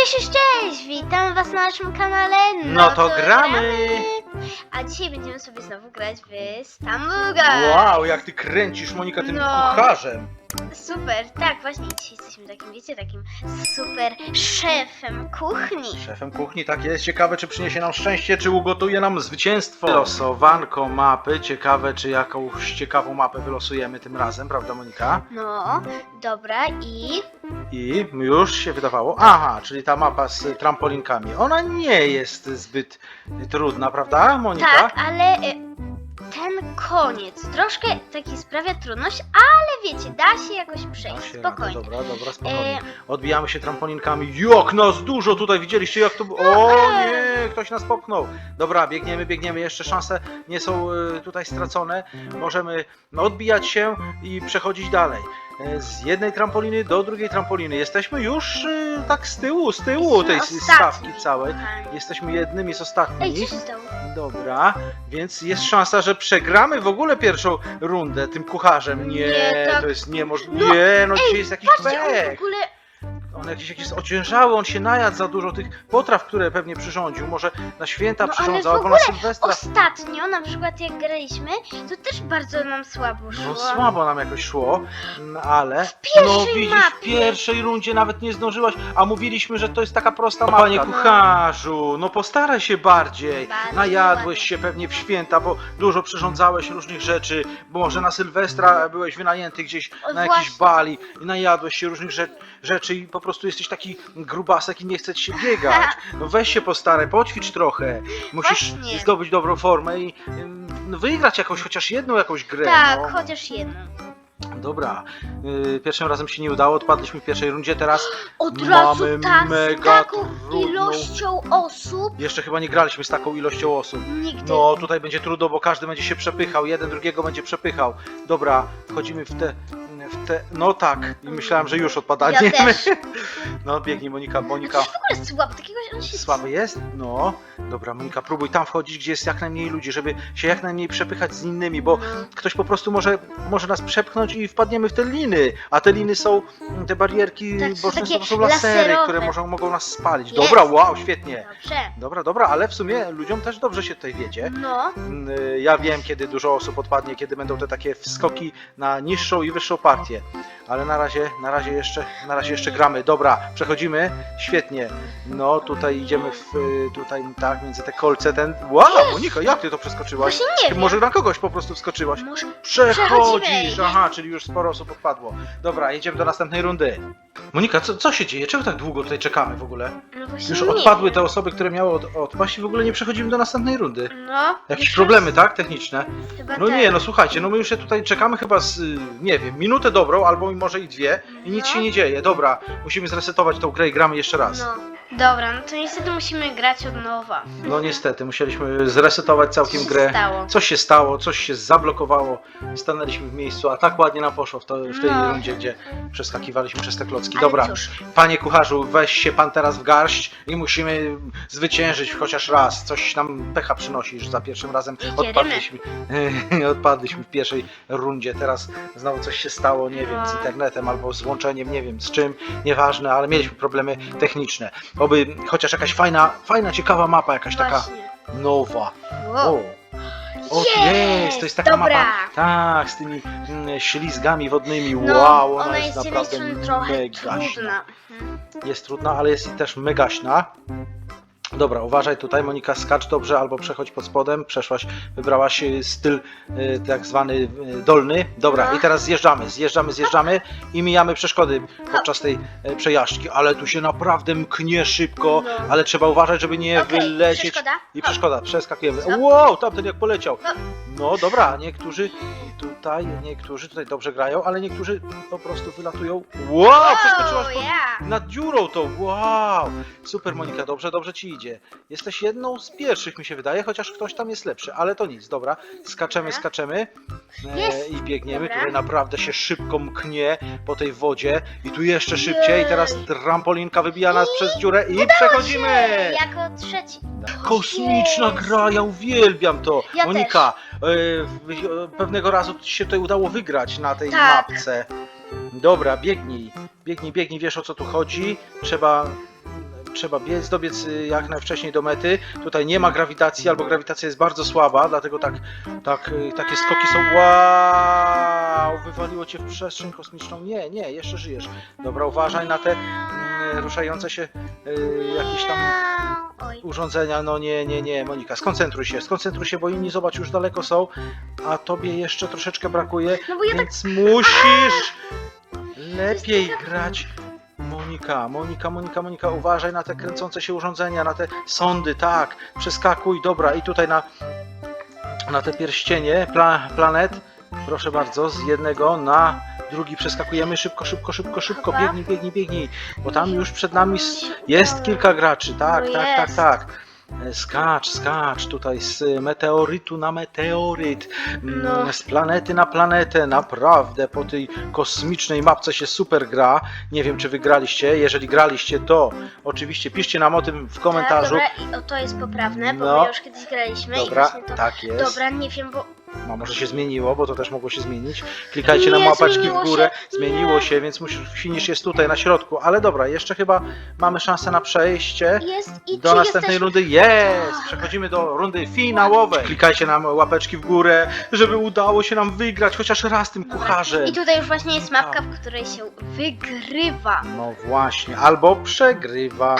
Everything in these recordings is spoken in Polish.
Cześć, cześć, cześć! Witam was na naszym kanale. No to gramy. A dzisiaj będziemy sobie znowu grać w Stambuga. Wow, jak ty kręcisz Monika tym No. kucharzem. Super, tak, właśnie dzisiaj jesteśmy takim, wiecie, takim super szefem kuchni. Szefem kuchni, tak jest. Ciekawe, czy przyniesie nam szczęście, czy ugotuje nam zwycięstwo. Losowanko mapy. Ciekawe, czy jakąś ciekawą mapę wylosujemy tym razem, prawda Monika? No, dobra i... I już się wydawało. Aha, czyli ta mapa z trampolinkami. Ona nie jest zbyt trudna, prawda Monika? Tak, ale y, ten koniec troszkę taki sprawia trudność, ale wiecie, da się jakoś przejść, się spokojnie. Dobra, dobra, spokojnie. E, Odbijamy się trampolinkami. Jak nas dużo tutaj widzieliście, jak to było. O nie, ktoś nas popchnął. Dobra, biegniemy, biegniemy. Jeszcze szanse nie są e, tutaj stracone. Możemy no, odbijać się i przechodzić dalej. E, Z jednej trampoliny do drugiej trampoliny. Jesteśmy już e, tak z tyłu, z tyłu tej Jesteśmy stawki ostatni, całej. kochani. Jesteśmy jednymi z Ej, ostatnich. się stało? Dobra, więc jest szansa, że przegramy w ogóle pierwszą rundę tym kucharzem. Nie, Nie, tak- to jest niemożliwe. No, nie, no dzisiaj jest jakiś Patrzcie, on w pech. ogóle... On jakiś, jakiś ociężały, on się najadł za dużo tych potraw, które pewnie przyrządził. Może na święta No, ale przyrządzał, w albo na ogóle Sylwestra. Ostatnio, na przykład jak graliśmy, to też bardzo nam słabo szło. No słabo nam jakoś szło, no, ale pierwszej no widzisz, w mapie. pierwszej rundzie nawet nie zdążyłaś, a mówiliśmy, że to jest taka prosta mapa. Panie kucharzu, no postaraj się bardziej. Bardziej Najadłeś ładnie. się pewnie w święta, bo dużo przyrządzałeś różnych rzeczy, bo może na Sylwestra byłeś wynajęty gdzieś O, na jakiś właśnie. bali i najadłeś się różnych rze- rzeczy i po prostu jesteś taki grubasek i nie chce ci się biegać. No weź się postaraj, poćwicz trochę. Musisz Właśnie. zdobyć dobrą formę i no, wygrać jakąś, chociaż jedną jakąś grę. Tak, no. chociaż jedno. Dobra, yy, pierwszym razem się nie udało, odpadliśmy w pierwszej rundzie, teraz Od razu Mamy tak, mega z taką trudną- ilością osób jeszcze chyba nie graliśmy z taką ilością osób. nigdy. No tutaj będzie trudno, bo każdy będzie się przepychał, jeden drugiego będzie przepychał. Dobra, wchodzimy w te, te, no tak, i myślałem, że już ja odpadaniemy. też. No biegnij Monika, Monika. to w ogóle słabo, takiego on się... Słaby jest? No. Dobra, Monika, próbuj tam wchodzić, gdzie jest jak najmniej ludzi, żeby się jak najmniej przepychać z innymi, bo No. ktoś po prostu może, może nas przepchnąć i wpadniemy w te liny. A te liny są, te barierki Tak, boczne takie to są lasery, laserowe. które może, mogą nas spalić. Jest. Dobra, wow, świetnie. Dobrze. Dobra, dobra, ale w sumie ludziom też dobrze się tutaj wiedzie. No, Mm, y, Ja wiem, kiedy dużo osób odpadnie, kiedy będą te takie wskoki na niższą i wyższą partię. 谢。Ale na razie, na razie jeszcze, na razie jeszcze gramy. Dobra, przechodzimy. Świetnie. No, tutaj idziemy w, tutaj tak, między te kolce ten... Wow, Monika, jak ty to przeskoczyłaś? właśnie nie wiem. może na kogoś po prostu wskoczyłaś. Może... Przechodzisz! Przechodzimy. Aha, czyli już sporo osób odpadło. Dobra, jedziemy do następnej rundy. Monika, co, co się dzieje? Czemu tak długo tutaj czekamy w ogóle? No właśnie Już nie odpadły wiem. te osoby, które miały od, odpaść i w ogóle nie przechodzimy do następnej rundy. No. Jakieś już problemy, tak? Techniczne? Chyba No tak. nie, no słuchajcie, no my już się tutaj czekamy chyba z, y, nie wiem, minutę dobrą, albo może i dwie i nic No. się nie dzieje. Dobra, musimy zresetować tą grę i gramy jeszcze raz. No. Dobra, no to niestety musimy grać od nowa. No niestety, musieliśmy zresetować całkiem Co się grę. stało? Coś się stało, coś się zablokowało, stanęliśmy w miejscu, a tak ładnie nam poszło w, to, w tej No. rundzie, gdzie przeskakiwaliśmy przez te klocki. Ale Dobra, cóż. panie kucharzu, weź się pan teraz w garść i musimy zwyciężyć chociaż raz. Coś nam pecha przynosisz za pierwszym razem. Odpadliśmy, odpadliśmy w pierwszej rundzie, teraz znowu coś się stało, nie wiem, z No. internetem albo z łączeniem, nie wiem z czym, nieważne, ale mieliśmy problemy techniczne. Oby chociaż jakaś fajna, fajna, ciekawa mapa, jakaś taka Właśnie. nowa. Wow. O, o jest, to jest taka Dobra. mapa, tak, z tymi mm, ślizgami wodnymi, No, wow, ona, ona jest, jest z jednej naprawdę strony trochę megaśna. trudna. Mhm. Jest trudna, ale jest też megaśna. Dobra, uważaj tutaj, Monika, skacz dobrze albo przechodź pod spodem. Przeszłaś, wybrałaś y, styl y, tak zwany y, dolny. Dobra, i teraz zjeżdżamy, zjeżdżamy, zjeżdżamy i mijamy przeszkody podczas tej e, przejażdżki, ale tu się naprawdę mknie szybko, No. ale trzeba uważać, żeby nie Okej, wylecieć. przeszkoda? I przeszkoda, przeskakujemy. Wow, tamten jak poleciał. No. No dobra, niektórzy tutaj, niektórzy tutaj dobrze grają, ale niektórzy po prostu wylatują. Wow, przeskoczyłaś pod, nad dziurą tą, wow! Super Monika, dobrze, dobrze ci idzie. Jesteś jedną z pierwszych mi się wydaje, chociaż ktoś tam jest lepszy, ale to nic, dobra. Skaczemy, Dobra. skaczemy e, Jest. i biegniemy. Dobra. Tutaj naprawdę się szybko mknie po tej wodzie i tu jeszcze szybciej. Teraz trampolinka wybija nas przez dziurę i przechodzimy! Jako trzeci. Kosmiczna gra, ja uwielbiam to. Ja Monika, e, w- e, pewnego razu ci się tutaj udało wygrać na tej Tak. mapce. Dobra, biegnij, biegnij, biegnij, wiesz o co tu chodzi. Trzeba trzeba biec, dobiec y, jak najwcześniej do mety. Tutaj nie ma grawitacji, albo grawitacja jest bardzo słaba, dlatego tak, tak, y, takie skoki są. Wow! Wywaliło cię w przestrzeń kosmiczną. Nie, nie, jeszcze żyjesz. Dobra, uważaj na te mm, ruszające się y, jakieś tam urządzenia. No nie, nie, nie, Monika, skoncentruj się, skoncentruj się, bo inni zobacz już daleko są, a tobie jeszcze troszeczkę brakuje, No bo ja tak... więc musisz lepiej grać. Monika, Monika, Monika, Monika, uważaj na te kręcące się urządzenia, na te sondy, tak, przeskakuj, dobra, i tutaj na, na te pierścienie pla, planet, proszę bardzo, z jednego na drugi przeskakujemy, szybko, szybko, szybko, szybko, biegnij, biegnij, biegnij, bo tam już przed nami jest kilka graczy, tak, No tak, tak, tak. E, Skacz, skacz tutaj z meteorytu na meteoryt, mm, No. z planety na planetę, naprawdę po tej kosmicznej mapce się super gra. Nie wiem, czy wygraliście. Jeżeli graliście, to oczywiście piszcie nam o tym w komentarzu. Tak, dobra, i o, to jest poprawne, bo No. my już kiedyś graliśmy i Dobra, właśnie to... tak jest. Dobra, nie wiem, bo... No, może się zmieniło, bo to też mogło się zmienić. Klikajcie na Nie, łapeczki w zmieniło górę. się. Zmieniło Nie. się, więc musisz, finish jest tutaj na środku. Ale dobra, jeszcze chyba mamy szansę na przejście. Jest i Do czy następnej jesteśmy... rundy jest! Przechodzimy do rundy finałowej. Klikajcie nam łapeczki w górę, żeby udało się nam wygrać chociaż raz tym kucharzem. I tutaj już właśnie jest mapka, w której się wygrywa. No właśnie, albo przegrywa.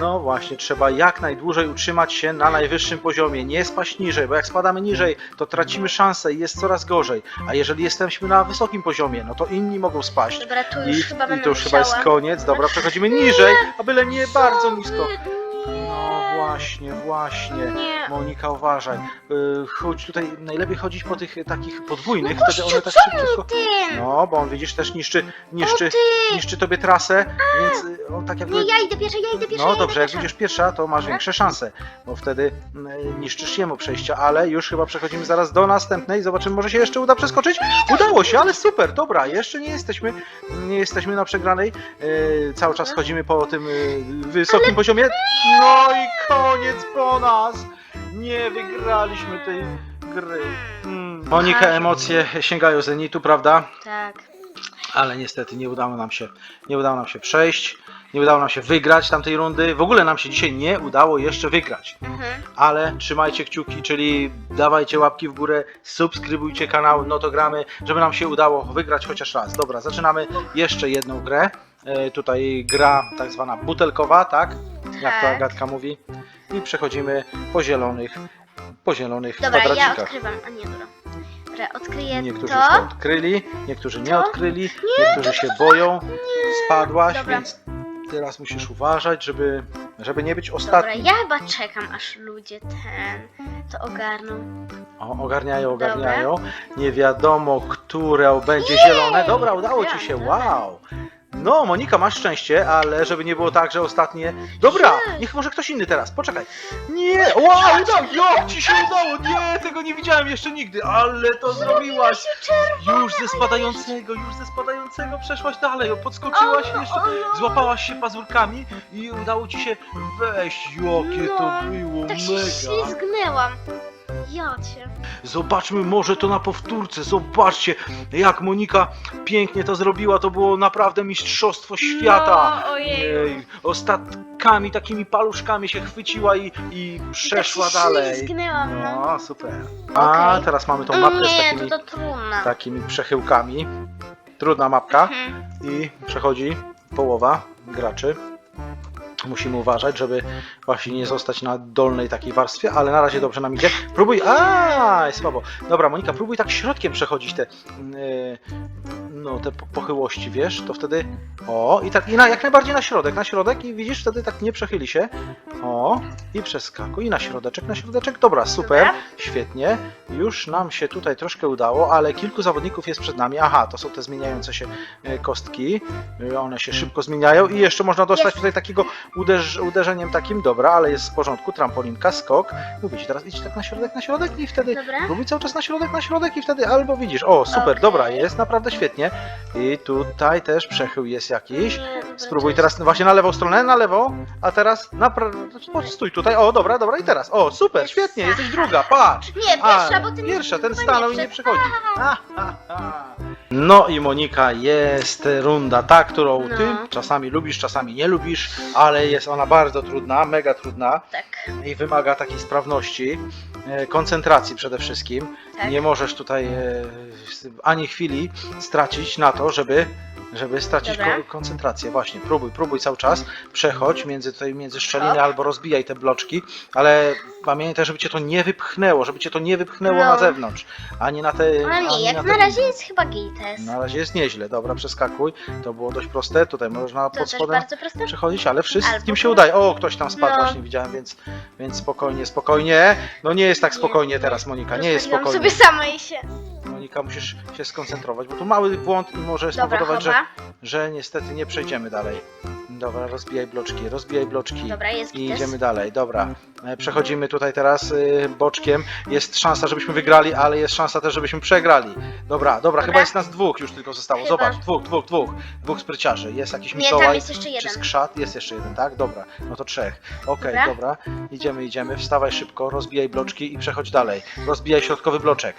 No właśnie, trzeba jak najdłużej utrzymać się na najwyższym poziomie, nie spaść niżej, bo jak spadamy niżej, to tracimy szansę i jest coraz gorzej. A jeżeli jesteśmy na wysokim poziomie, no to inni mogą spaść. Dobra, tu I, już chyba i będę to już chyba jest koniec. Dobra, przechodzimy niżej, a byle nie bardzo nisko. Właśnie, właśnie. Nie. Monika, uważaj. Yy, chodź tutaj, najlepiej chodzić po tych takich podwójnych, No wtedy one gościu, tak co szybciutko... Ty! No, bo on widzisz też niszczy, niszczy, O ty! niszczy tobie trasę, więc y, on tak jakby... Nie, ja idę pierwsza, ja idę pierwsza, No ja dobrze, idę jak pierwsza. będziesz pierwsza, to masz Dobra. większe szanse, bo wtedy mm, niszczysz jemu przejścia, ale już chyba przechodzimy zaraz do następnej, zobaczymy, może się jeszcze uda przeskoczyć. Udało się, ale super, dobra, jeszcze nie jesteśmy, nie jesteśmy na przegranej, cały czas chodzimy po tym wysokim poziomie. No i koniec po nas, nie wygraliśmy tej gry. Mm. Monika, emocje sięgają zenitu, prawda? Tak. ale niestety nie udało nam się, nie udało nam się przejść, nie udało nam się wygrać tamtej rundy. W ogóle nam się dzisiaj nie udało jeszcze wygrać. Mhm. Ale trzymajcie kciuki, czyli dawajcie łapki w górę, subskrybujcie kanał Notogramy, żeby nam się udało wygrać chociaż raz. Dobra, zaczynamy jeszcze jedną grę. E, tutaj gra tak zwana butelkowa, tak? Jak to Tak. Agatka mówi. I przechodzimy po zielonych, po zielonych Dobra, ja kwadracikach. odkrywam. A nie, dobra. Dobra, odkryję Niektórzy to. odkryli, niektórzy nie To? odkryli, niektórzy się boją. Spadłaś, Dobra. więc teraz musisz uważać, żeby, żeby nie być Dobra, ostatni. ja chyba czekam, aż ludzie ten to ogarną. O, ogarniają, Dobra. ogarniają. Nie wiadomo, które będzie zielone. Dobra, udało ci się, Dobra. wow. No, Monika, masz szczęście, ale żeby nie było tak, że ostatnie. Dobra, niech może ktoś inny teraz, poczekaj. Nie, wow, udało, jak ci się udało? Nie, tego nie widziałem jeszcze nigdy, ale to zrobiłaś. Już ze spadającego, już ze spadającego przeszłaś dalej, podskoczyłaś O, jeszcze, no. złapałaś się pazurkami i udało ci się wejść. Jakie to No, było Tak się mega. ślizgnęłam. Ja cię. Zobaczmy może to na powtórce, zobaczcie jak Monika pięknie to zrobiła, to było naprawdę mistrzostwo świata. No, ojej. Jej, ostatkami, takimi paluszkami się chwyciła i, i przeszła tak się dalej. ślizgnęłam, no. No, super. A Okej. teraz mamy tą mapkę z Nie, takimi, to, to trudno. takimi przechyłkami. Trudna mapka Mhm. i przechodzi połowa graczy. Musimy uważać, żeby właśnie nie zostać na dolnej takiej warstwie, ale na razie dobrze nam idzie. Próbuj. A, słabo. Dobra, Monika, próbuj tak środkiem przechodzić te. Yy, no, te po- pochyłości, wiesz, to wtedy. O, i tak, i na, jak najbardziej na środek, na środek, i widzisz, wtedy tak nie przechyli się. O, i przeskakuj, i na środeczek, na środeczek. Dobra, super, Dobra. świetnie. Już nam się tutaj troszkę udało, ale kilku zawodników jest przed nami. Aha, to są te zmieniające się e, kostki. E, One się szybko zmieniają i jeszcze można dostać tutaj takiego uderz, uderzeniem takim, dobra, ale jest w porządku, trampolinka, skok. Mówię ci, teraz idź tak na środek, na środek i wtedy Dobra. próbuj cały czas na środek, na środek i wtedy albo widzisz, o super, Okej. dobra, jest naprawdę świetnie. I tutaj też przechył jest jakiś. Spróbuj teraz właśnie na lewą stronę, na lewo, a teraz na pra... Stój tutaj, o dobra, dobra i teraz, o super, świetnie, jesteś druga, patrz. Nie, A, pierwsza, bo ty pierwsza, nie, ten chyba stanął i nie przychodzi. Ha, ha, ha. No i Monika, jest runda ta, którą No. ty czasami lubisz, czasami nie lubisz, ale jest ona bardzo trudna, mega trudna Tak, i wymaga takiej sprawności, e, koncentracji przede wszystkim. tak. Nie możesz tutaj e, ani chwili stracić na to, żeby, żeby stracić Dobra. ko- koncentrację. Właśnie, próbuj, próbuj cały czas, przechodź między, tutaj, między szczeliny Hop. albo rozbijaj te bloczki, ale pamiętaj, żeby cię to nie wypchnęło, żeby cię to nie wypchnęło No. na zewnątrz, ani na te... Ale ani nie, jak na te... razie jest chyba gites. Na razie jest nieźle, dobra, przeskakuj. To było dość proste, tutaj można To pod też spodem bardzo proste. przechodzić, ale wszystkim Albo się tu. udaje. O, ktoś tam spadł, No. właśnie widziałem, więc, więc spokojnie, spokojnie. No nie jest tak spokojnie Nie, teraz, Monika, nie jest Rozpaliłam spokojnie. sobie sama i się. Musisz się skoncentrować, bo tu mały błąd i może Dobra, spowodować, że, chowa. że niestety nie przejdziemy dalej. Dobra, rozbijaj bloczki, rozbijaj bloczki. Dobra, jest I gites. idziemy dalej, dobra. E, Przechodzimy tutaj teraz y, boczkiem. Jest szansa, żebyśmy wygrali, ale jest szansa też, żebyśmy przegrali. Dobra, dobra, chyba jest nas dwóch już tylko zostało. Chyba. Zobacz, dwóch, dwóch, dwóch. Dwóch spryciarzy. Jest jakiś Nie, tam Mikołaj jest jeszcze czy jeden. skrzat. Jest jeszcze jeden, tak? Dobra, no to trzech. Okej, Dobra. dobra. Idziemy, idziemy. Wstawaj szybko, rozbijaj bloczki i przechodź dalej. Rozbijaj środkowy bloczek.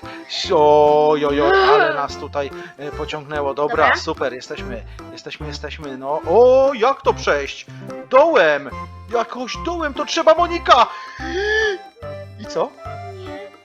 Oj, oj, oj, ale nas tutaj e, pociągnęło. Dobra, Dobra. super, jesteśmy, jesteśmy, jesteśmy. No, o, jak to przejść? Dołem! Jakoś dołem to trzeba, Monika! I co?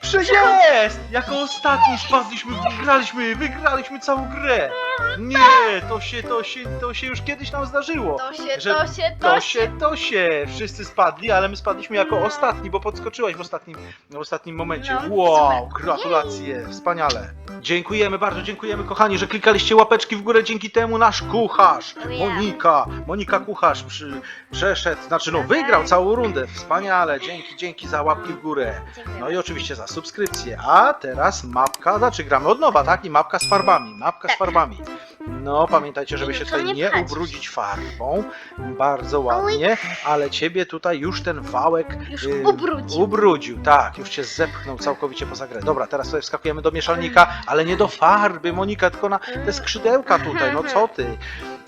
Prze jest! Jako ostatni spadliśmy, wygraliśmy, wygraliśmy całą grę! Nie, to się, to się, to się już kiedyś nam zdarzyło. To się, że to się, To się, to się, wszyscy spadli, ale my spadliśmy jako No. ostatni, bo podskoczyłaś w ostatnim, w ostatnim momencie. No, wow, super. gratulacje, wspaniale. Dziękujemy, bardzo dziękujemy kochani, że klikaliście łapeczki w górę, dzięki temu nasz kucharz. Monika, Monika kucharz przy, przeszedł, znaczy no wygrał całą rundę, wspaniale, dzięki, dzięki za łapki w górę. Dziękuję. No i oczywiście za subskrypcję. A teraz mapka, znaczy gramy od nowa, tak? I mapka z farbami. Mapka z Tak. farbami. No pamiętajcie, żeby się tutaj nie ubrudzić farbą. Bardzo ładnie, ale ciebie tutaj już ten wałek Już y, ubrudził. ubrudził, tak, już cię zepchnął całkowicie poza grę. Dobra, teraz tutaj wskakujemy do mieszalnika, ale nie do farby, Monika, tylko na te skrzydełka tutaj, no co ty?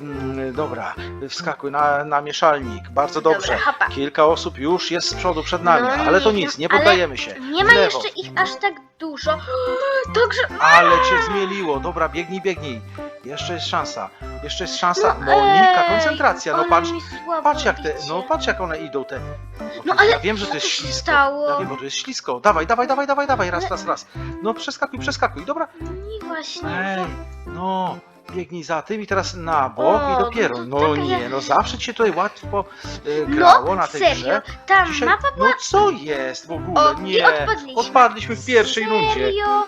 Mm, Dobra, wskakuj na, na mieszalnik, bardzo dobrze. Dobra, hopa. Kilka osób już jest z przodu przed nami, No ale to nie nic, nie ale poddajemy się. Nie W ma lewo. jeszcze ich aż tak dużo. Także Ale cię zmieliło. Dobra, biegnij, biegnij. Jeszcze jest szansa. Jeszcze jest szansa. No Monika, ej, koncentracja. No patrz, mi słabo patrz jak te, idzie. no patrz jak one idą te. No ale ja wiem, że to jest się ślisko. stało? Ja wiem, bo to jest ślisko. Dawaj, dawaj, dawaj, dawaj, dawaj, raz, raz, raz. No przeskakuj, przeskakuj. Dobra. Nie właśnie. Ej, no. Biegnij za tym i teraz na bok O, i dopiero. to No taka nie, no zawsze ci się tutaj łatwo grało No, na tej serio. grze. Ta Dzisiaj, mapa no co jest w ogóle? O, i nie. odpadliśmy. Odpadliśmy w pierwszej rundzie. Serio?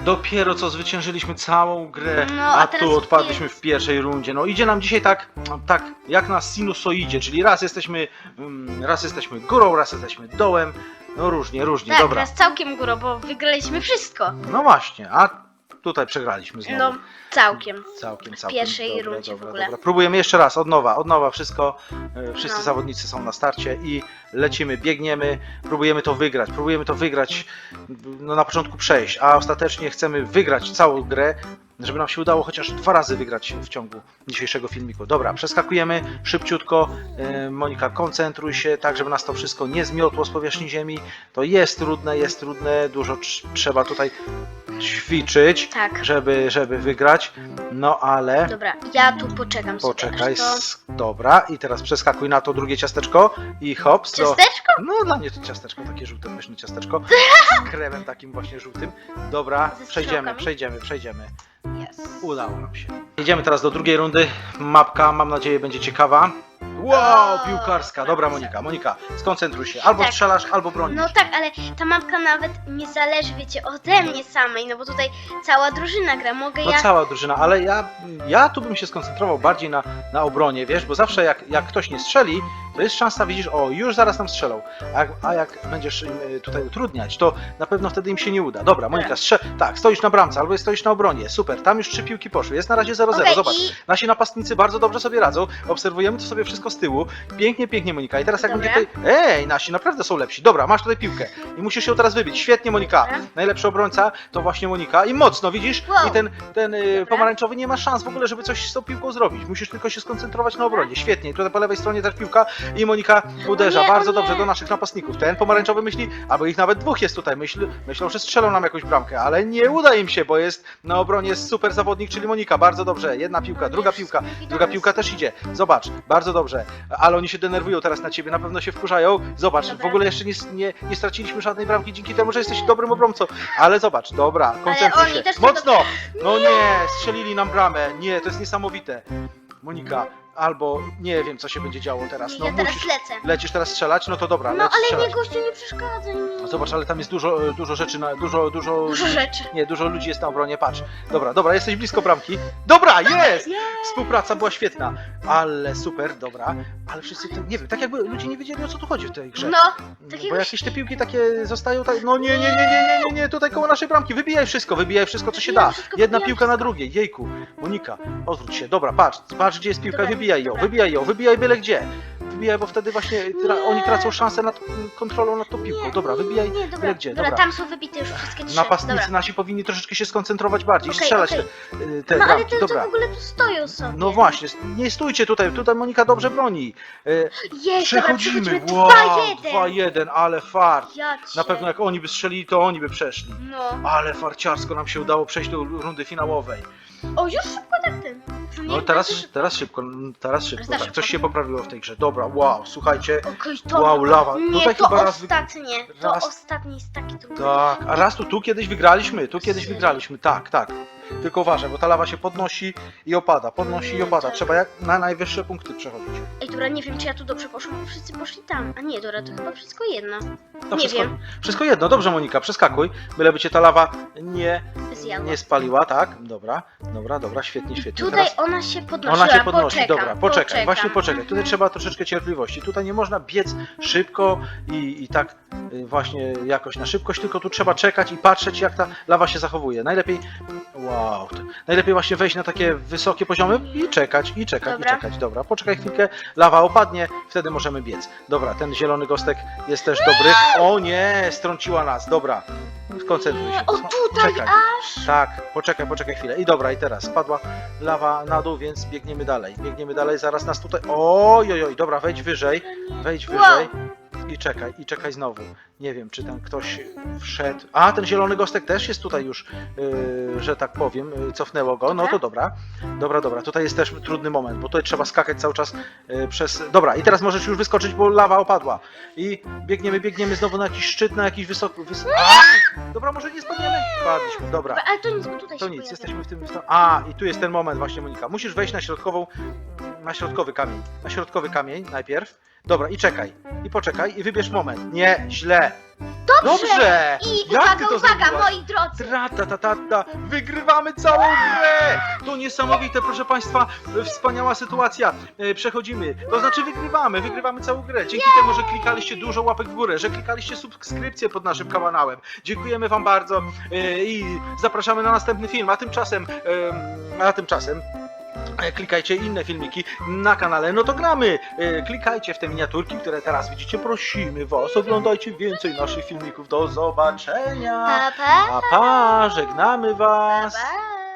Dopiero co zwyciężyliśmy całą grę, No, a, a teraz tu odpadliśmy w pierwszej rundzie. No idzie nam dzisiaj tak, tak jak na sinusoidzie, czyli raz jesteśmy, mm, raz jesteśmy górą, raz jesteśmy dołem. No różnie, różnie, Tak, dobra. teraz całkiem górą, bo wygraliśmy wszystko. No właśnie, a tutaj przegraliśmy znowu. No, całkiem. Całkiem, całkiem. pierwszej dobra, rundzie w dobra, ogóle. Dobra. Próbujemy jeszcze raz, od nowa, od nowa wszystko. e, Wszyscy No. zawodnicy są na starcie i lecimy, biegniemy, próbujemy to wygrać, próbujemy to wygrać, no na początku przejść, a ostatecznie chcemy wygrać całą grę, żeby nam się udało chociaż dwa razy wygrać w ciągu dzisiejszego filmiku. Dobra, przeskakujemy szybciutko. E, Monika, koncentruj się, tak żeby nas to wszystko nie zmiotło z powierzchni ziemi. To jest trudne, jest trudne, dużo trz- trzeba tutaj ćwiczyć Tak. żeby, żeby wygrać. No ale Dobra, ja tu poczekam poczekaj. s- Dobra, i teraz przeskakuj na to drugie ciasteczko i hop. To... Ciasteczko? No dla mnie to ciasteczko, takie żółte, pyszne ciasteczko. Z kremem takim właśnie żółtym. Dobra, Ze przejdziemy, przejdziemy, przejdziemy. Udało nam się. Idziemy teraz do drugiej rundy. Mapka, mam nadzieję, będzie ciekawa. Wow, O, piłkarska. Dobra. Monika, Monika, skoncentruj się. Albo Tak. strzelasz, albo bronisz. No tak, ale ta mapka nawet nie zależy, wiecie, ode mnie samej, no bo tutaj cała drużyna gra, mogę No ja... cała drużyna, ale ja, ja tu bym się skoncentrował bardziej na, na obronie, wiesz, bo zawsze jak, jak ktoś nie strzeli, to jest szansa, widzisz, o, już zaraz nam strzelą, a jak, a jak będziesz im y, tutaj utrudniać, to na pewno wtedy im się nie uda. Dobra, Monika, strze tak, stoisz na bramce, albo stoisz na obronie, super, tam już trzy piłki poszły, jest na razie 0-0, Okej, zobacz. i Nasi napastnicy bardzo dobrze sobie radzą, obserwujemy to sobie wszystko z tyłu, pięknie, pięknie Monika i teraz jak Dobra. będzie tutaj, ej, nasi naprawdę są lepsi, dobra, masz tutaj piłkę i musisz ją teraz wybić, świetnie Monika, Dobra. najlepszy obrońca to właśnie Monika i mocno, widzisz, Wow. i ten, ten y, Dobra. pomarańczowy nie ma szans w ogóle, żeby coś z tą piłką zrobić. Musisz tylko się skoncentrować na obronie. Świetnie. I tutaj po lewej stronie też piłka. I Monika uderza nie, bardzo dobrze do naszych napastników. Ten pomarańczowy myśli, albo ich nawet dwóch jest tutaj. Myśl, myślą, że strzelą nam jakąś bramkę, ale nie uda im się, bo jest na obronie super zawodnik, czyli Monika. Bardzo dobrze. Jedna piłka, druga piłka. Druga piłka też idzie. Zobacz, bardzo dobrze. Ale oni się denerwują teraz na ciebie, na pewno się wkurzają. Zobacz, w ogóle jeszcze nie, nie, nie straciliśmy żadnej bramki dzięki temu, że jesteś dobrym obrońcą. Ale zobacz, dobra, koncentruj się. Mocno! No nie, strzelili nam bramę. Nie, to jest niesamowite. Monika, albo nie wiem, co się będzie działo teraz. No ja teraz musisz. lecę. Lecisz teraz strzelać? No to dobra, No ale strzelać. nie gościu nie przeszkadza mi. Zobacz, ale tam jest dużo, dużo rzeczy, na, dużo, dużo... Dużo rzeczy. Nie, dużo ludzi jest na obronie, patrz. Dobra, dobra, jesteś blisko bramki. Dobra, jest! Współpraca była świetna, ale super, dobra. Ale wszyscy, nie wiem, tak jakby ludzie nie wiedzieli o co tu chodzi w tej grze. No, Bo takiego jakieś te piłki takie zostają tak. No nie, nie, nie, nie, nie, nie, nie, tutaj koło naszej bramki. Wybijaj wszystko, wybijaj wszystko, co się da. Jedna piłka na drugiej. Jejku, Monika, odwróć się. Dobra, patrz, patrz gdzie jest piłka, Dobra, wybijaj ją, wybijaj ją, wybijaj byle gdzie. Wybijaj, bo wtedy właśnie tra- Nie. oni tracą szansę nad mm, kontrolą nad tą piłką. Dobra, wybijaj. Nie, dobra, byle gdzie, dobra, dobra. tam są wybite już wszystkie trzy. Napastnicy Dobra. nasi powinni troszeczkę się skoncentrować bardziej i Okej, strzelać okej. te, y, te No ale bramki. to, to Dobra. w ogóle tu stoją sobie. No właśnie, nie stójcie tutaj, tutaj Monika dobrze broni. Y, Jest, dobra, Przechodzimy, przechodzimy. wow, 2-1. 2-1, ale fart. Ja Na pewno jak oni by strzelili, to oni by przeszli. No. Ale farciarsko nam się udało przejść do rundy finałowej. O, już szybko tak ten. No Nie, teraz, szybko. teraz szybko, teraz szybko, Za tak, szybko. coś się poprawiło w tej grze. Dobra, wow, słuchajcie, Okej, to... wow, lawa. Nie, Tutaj to chyba raz... wy- ostatnie. To raz- ostatnie jest taki trudny. Tak, a raz tu, tu kiedyś wygraliśmy, tu kiedyś wygraliśmy, tak, tak. Tylko uważaj, bo ta lawa się podnosi i opada, podnosi i opada. Trzeba jak na najwyższe punkty przechodzić. Ej, dobra, nie wiem, czy ja tu dobrze poszłam, bo wszyscy poszli tam. A nie, dobra, to chyba wszystko jedno. No Nie wszystko, wiem. wszystko jedno, dobrze Monika, przeskakuj, byleby cię ta lawa nie, Zjadła. nie spaliła, tak? Dobra, dobra, dobra, świetnie, świetnie. Tutaj Teraz- ona się podnosi. Ona się podnosi, poczekam, dobra, poczekaj, poczekam. właśnie poczekaj. Tutaj Mhm. trzeba troszeczkę cierpliwości. Tutaj nie można biec szybko i, i tak y, właśnie jakoś na szybkość, tylko tu trzeba czekać i patrzeć, jak ta lawa się zachowuje. Najlepiej, wow, to, najlepiej właśnie wejść na takie wysokie poziomy i czekać, i czekać, Dobra. i czekać. Dobra, poczekaj chwilkę, lawa opadnie, wtedy możemy biec. Dobra, ten zielony gostek jest też dobry. O nie, strąciła nas, dobra. Skoncentruj się. O, tutaj Czekaj. aż. Tak, poczekaj, poczekaj chwilę. I dobra, i teraz spadła lawa na dół, więc biegniemy dalej. Biegniemy dalej, zaraz nas tutaj. Oj, oj, oj, dobra, wejdź wyżej, wejdź Wow. wyżej. I czekaj, i czekaj znowu. Nie wiem, czy tam ktoś wszedł. A, ten zielony gostek też jest tutaj już, yy, że tak powiem, yy, cofnęło go. No to dobra. Dobra, dobra, tutaj jest też trudny moment, bo tutaj trzeba skakać cały czas yy, przez. Dobra, i teraz możesz już wyskoczyć, bo lawa opadła. I biegniemy, biegniemy znowu na jakiś szczyt, na jakiś wysoki. Wys... A! Dobra, może nie spadniemy? Spadliśmy, dobra. Ale to nic, bo tutaj To się nic, pojawia. jesteśmy w tym. w tym- A, i tu jest ten moment właśnie, Monika. Musisz wejść na środkową, na środkowy kamień. Na środkowy kamień najpierw. Dobra, i czekaj. I poczekaj, i wybierz moment. Nie, źle. Dobrze! Dobrze! I Jak uwaga, ty to uwaga, zrobiłaś? moi drodzy! Tra, ta, ta, ta. Wygrywamy całą grę! To niesamowite, proszę Państwa, wspaniała sytuacja. E, Przechodzimy, to znaczy wygrywamy, wygrywamy całą grę. Dzięki temu, że klikaliście dużo łapek w górę, że klikaliście subskrypcję pod naszym kanałem. Dziękujemy Wam bardzo e, i zapraszamy na następny film. A tymczasem, em, a tymczasem Klikajcie inne filmiki na kanale No to gramy. E, Klikajcie w te miniaturki, które teraz widzicie. Prosimy Was, oglądajcie więcej naszych filmików. Do zobaczenia. Pa, pa, Pa, pa, żegnamy Was. pa.